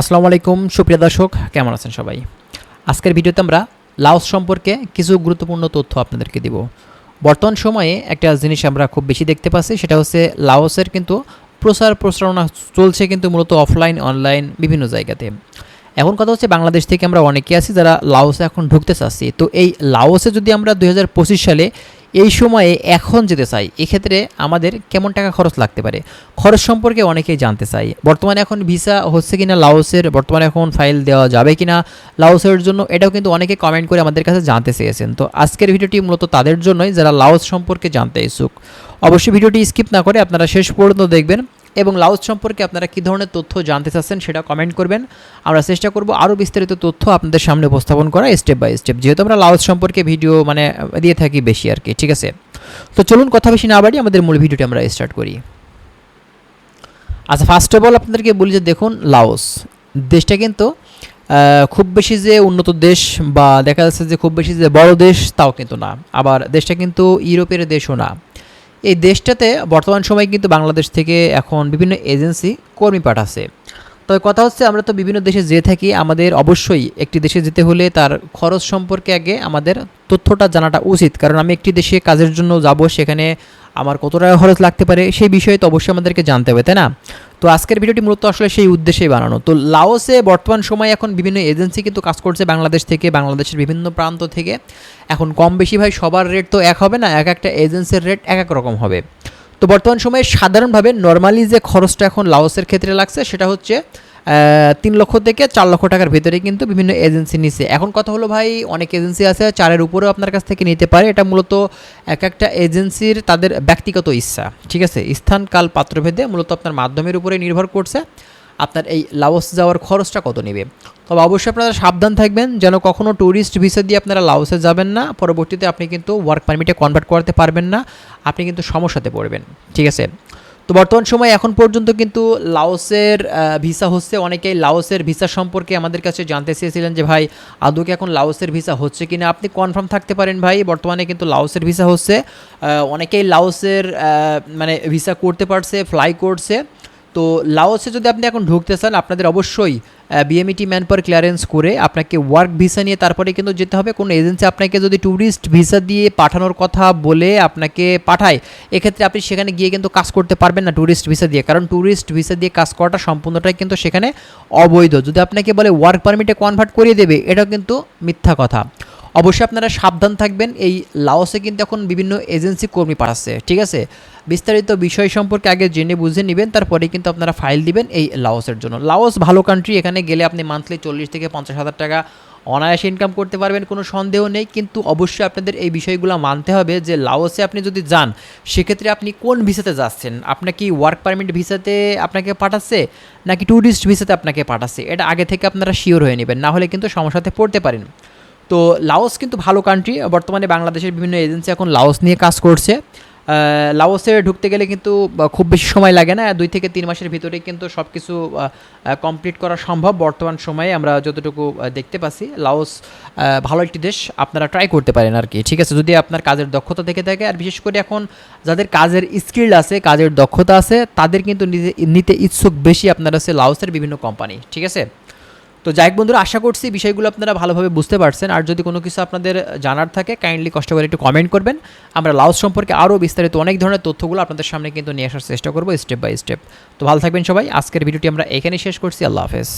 আসসালামু আলাইকুম, সুপ্রিয় দর্শক, কেমন আছেন সবাই? আজকের ভিডিওতে আমরা লাওস সম্পর্কে কিছু গুরুত্বপূর্ণ তথ্য আপনাদেরকে দিব। বর্তমান সময়ে একটা জিনিস আমরা খুব বেশি দেখতে পাচ্ছি, সেটা হচ্ছে লাওসের কিন্তু প্রচার প্রচারণা চলছে কিন্তু মূলত অফলাইন, অনলাইন, বিভিন্ন জায়গাতে। এখন কথা হচ্ছে বাংলাদেশ থেকে আমরা অনেকে আছি যারা লাওসে এখন ঢুকতে চাচ্ছি। তো এই লাওসে যদি আমরা দু হাজার পঁচিশ সালে এই সময়ে এখন যেতে চাই, এক্ষেত্রে আমাদের কেমন টাকা খরচ লাগতে পারে? খরচ সম্পর্কে অনেকেই জানতে চাই। বর্তমানে এখন ভিসা হচ্ছে কি না লাওসের বর্তমানে এখন ফাইল দেওয়া যাবে কি না লাওসের জন্য এটাও কিন্তু অনেকে কমেন্ট করে আমাদের কাছে জানতে চেয়েছেন। তো আজকের ভিডিওটি মূলত তাদের জন্যই, যারা লাওস সম্পর্কে জানতে ইচ্ছুক। অবশ্যই ভিডিওটি স্কিপ না করে আপনারা শেষ পর্যন্ত দেখবেন। এবং লাউজ সম্পর্কে আপনারা কী ধরনের তথ্য জানতে চাচ্ছেন সেটা কমেন্ট করবেন। আমরা চেষ্টা করব আরও বিস্তারিত তথ্য আপনাদের সামনে উপস্থাপন করা স্টেপ বাই স্টেপ যেহেতু আমরা লাউজ সম্পর্কে ভিডিও মানে দিয়ে থাকি বেশি আর কি, ঠিক আছে? তো চলুন কথা বেশি না বাড়ি আমাদের মূল ভিডিওটি আমরা স্টার্ট করি। আচ্ছা ফার্স্ট অফ অল আপনাদেরকে বলি যে দেখুন, লাওস। দেশটা কিন্তু খুব বেশি যে উন্নত দেশ বা দেখা যাচ্ছে যে খুব বেশি যে বড় দেশ তাও কিন্তু না। আবার দেশটা কিন্তু ইউরোপের দেশও না। এই দেশটাতে বর্তমান সময়ে কিন্তু বাংলাদেশ থেকে এখন বিভিন্ন এজেন্সি কর্মী পাঠাচ্ছে। তবে কথা হচ্ছে আমরা তো বিভিন্ন দেশে যেয়ে থাকি, আমাদের অবশ্যই একটি দেশে যেতে হলে তার খরচ সম্পর্কে আগে আমাদের তথ্যটা জানাটা উচিত। কারণ আমি একটি দেশে কাজের জন্য যাব, সেখানে আমার কত টাকা খরচ লাগতে পারে সেই বিষয়ে তো অবশ্যই আমাদেরকে জানতে হবে, তাই না? তো আজকের ভিডিওটি মূলত আসলে সেই উদ্দেশ্যেই বানানো। তো লাওসে বর্তমান সময়ে এখন বিভিন্ন এজেন্সি কিন্তু কাজ করছে বাংলাদেশ থেকে, বাংলাদেশের বিভিন্ন প্রান্ত থেকে। এখন কম বেশি ভাই সবার রেট তো এক হবে না, এক একটা এজেন্সির রেট এক এক রকম হবে। তো বর্তমান সময়ে সাধারণভাবে নর্মালি যে খরচটা এখন লাওসের ক্ষেত্রে লাগছে সেটা হচ্ছে তিন লক্ষ থেকে চার লক্ষ টাকার ভেতরে কিন্তু বিভিন্ন এজেন্সি নিচ্ছে এখন কথা হলো ভাই, অনেক এজেন্সি আছে, চারের উপরেও আপনার কাছ থেকে নিতে পারে। এটা মূলত এক একটা এজেন্সির তাদের ব্যক্তিগত ইচ্ছা, ঠিক আছে? স্থান, কাল, পাত্রভেদে মূলত আপনার মাধ্যমের উপরে নির্ভর করছে। আপনার এই লাওস যাওয়ার খরচটা কত নেবে? তবে অবশ্যই আপনারা সাবধান থাকবেন, যেন কখনো ট্যুরিস্ট ভিসা দিয়ে আপনারা লাওসে যাবেন না। পরবর্তীতে আপনি কিন্তু ওয়ার্ক পারমিটে কনভার্ট করতে পারবেন না। আপনি কিন্তু সমস্যাতে পড়বেন, ঠিক আছে? তো বর্তমান সময় এখন পর্যন্ত কিন্তু লাওসের ভিসা হচ্ছে, অনেকেই লাওসের ভিসা সম্পর্কে আমাদের কাছে জানতে চেয়েছিলেন যে, ভাই, আদৌ কি এখন লাওসের ভিসা হচ্ছে কি না আপনি কনফার্ম থাকতে পারেন, ভাই, বর্তমানে কিন্তু লাওসের ভিসা হচ্ছে। অনেকেই লাওসের মানে ভিসা করতে পারছে ফ্লাই করছে। তো লাওসে যদি আপনি এখন ঢুকতে চান, আপনাদের অবশ্যই বিএমইটি ম্যান পাওয়ার ক্লিয়ারেন্স করে আপনাকে ওয়ার্ক ভিসা নিয়ে তারপরে কিন্তু যেতে হবে। কোনো এজেন্সি আপনাকে যদি ট্যুরিস্ট ভিসা দিয়ে পাঠানোর কথা বলে আপনাকে পাঠায়, এক্ষেত্রে আপনি সেখানে গিয়ে কিন্তু কাজ করতে পারবেন না ট্যুরিস্ট ভিসা দিয়ে। কারণ ট্যুরিস্ট ভিসা দিয়ে কাজ করাটা সম্পূর্ণটাই কিন্তু সেখানে অবৈধ। যদি আপনাকে বলে ওয়ার্ক পারমিটে কনভার্ট করিয়ে দেবে, এটাও কিন্তু মিথ্যা কথা। অবশ্যই আপনারা সাবধান থাকবেন। এই লাওসে কিন্তু এখন বিভিন্ন এজেন্সি কর্মী পাঠাচ্ছে, ঠিক আছে? বিস্তারিত বিষয় সম্পর্কে আগে জেনে বুঝে নেবেন, তারপরে কিন্তু আপনারা ফাইল দিবেন এই লাওসের জন্য। লাওস ভালো কান্ট্রি এখানে গেলে আপনি মান্থলি চল্লিশ থেকে পঞ্চাশ হাজার টাকা অনায়াসে ইনকাম করতে পারবেন, কোনো সন্দেহ নেই। কিন্তু অবশ্যই আপনাদের এই বিষয়গুলো মানতে হবে যে, লাওসে আপনি যদি যান, সেক্ষেত্রে আপনি কোন ভিসাতে যাচ্ছেন? আপনার কি ওয়ার্ক পারমিট ভিসাতে আপনাকে পাঠাচ্ছে, নাকি ট্যুরিস্ট ভিসাতে আপনাকে পাঠাচ্ছে? এটা আগে থেকে আপনারা শিওর হয়ে নেবেন, না হলে কিন্তু সমস্যাতে পড়তে পারেন। তো লাওস কিন্তু ভালো কান্ট্রি বর্তমানে বাংলাদেশের বিভিন্ন এজেন্সি এখন লাওস নিয়ে কাজ করছে। লাওসে ঢুকতে গেলে কিন্তু খুব বেশি সময় লাগে না। দুই থেকে তিন মাসের ভিতরে কিন্তু সব কিছু কমপ্লিট করা সম্ভব। বর্তমান সময়ে আমরা যতটুকু দেখতে পাচ্ছি, লাওস ভালো একটি দেশ। আপনারা ট্রাই করতে পারেন আর কি। ঠিক আছে, যদি আপনার কাজের দক্ষতা থেকে থাকে, আর বিশেষ করে এখন যাদের কাজের স্কিল আছে, কাজের দক্ষতা আছে, তাদের কিন্তু নিতে ইচ্ছুক বেশি আপনার আছে লাওসের বিভিন্ন কোম্পানি ঠিক আছে? তো যাই বন্ধুরা, আশা করছি বিষয়গুলো আপনারা ভালোভাবে বুঝতে পারছেন। আর যদি কোনো কিছু আপনাদের জানার থাকে কাইন্ডলি কষ্ট করে একটু কমেন্ট করবেন। আমরা লাউস সম্পর্কে আরও বিস্তারিত অনেক ধরনের তথ্যগুলো আপনাদের সামনে কিন্তু নিয়ে আসার চেষ্টা করব স্টেপ বাই স্টেপ তো ভালো থাকবেন সবাই। আজকের ভিডিওটি আমরা এখানেই শেষ করছি। আল্লাহ হাফেজ।